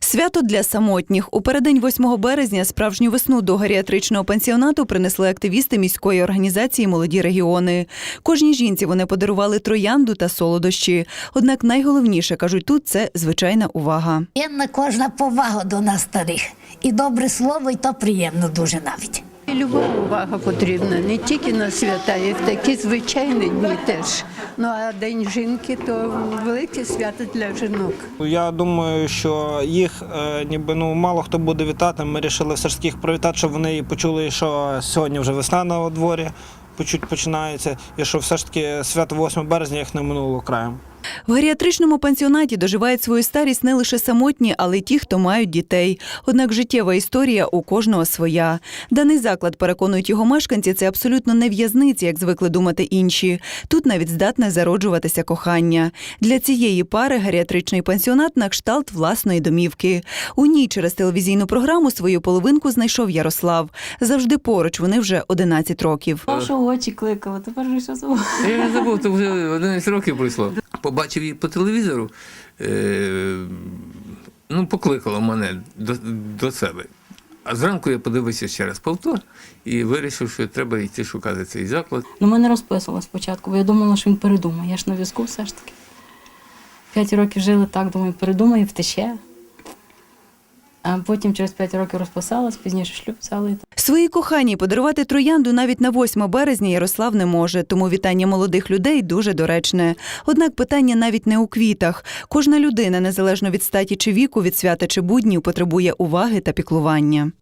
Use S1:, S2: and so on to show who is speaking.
S1: Свято для самотніх. У передень 8 березня справжню весну до гаріатричного пансіонату принесли активісти міської організації Молоді регіони. Кожній жінці вони подарували троянду та солодощі. Однак найголовніше кажуть тут це звичайна увага.
S2: Є на кожна повага до нас старих. І добре слово, і то приємно дуже навіть.
S3: І Любов увага потрібна не тільки на свята, і в такі звичайні дні теж. Ну а День жінки то велике свято для жінок.
S4: Я думаю, що їх е, ніби ну мало хто буде вітати. Ми вирішили все ж таки їх привітати, щоб вони почули, що сьогодні вже весна на дворі почуть починається, і що все ж таки свято 8 березня їх не минуло краєм.
S1: В геріатричному пансіонаті доживають свою старість не лише самотні, але й ті, хто мають дітей. Однак життєва історія у кожного своя. Даний заклад, переконують його мешканці, це абсолютно не в'язниці, як звикли думати інші. Тут навіть здатне зароджуватися кохання. Для цієї пари геріатричний пансіонат на кшталт власної домівки. У ній через телевізійну програму свою половинку знайшов Ярослав. Завжди поруч вони вже 11 років.
S5: Вашу очі кликала, тепер вже що забув.
S6: Я забув, то вже 11 років пройшло. Побачив її по телевізору, е, ну, покликала мене до, до себе. А зранку я подивився ще раз повтор і вирішив, що треба йти шукати цей заклад.
S5: Ну, мене розписувала спочатку, бо я думала, що він передумає. Я ж на візку все ж таки. П'ять років жили так, думаю, передумає, втече. А потім через п'ять років розписалась, пізніше шлюб взяли.
S1: Своїй коханій подарувати троянду навіть на 8 березня Ярослав не може, тому вітання молодих людей дуже доречне. Однак питання навіть не у квітах. Кожна людина, незалежно від статі чи віку, від свята чи буднів, потребує уваги та піклування.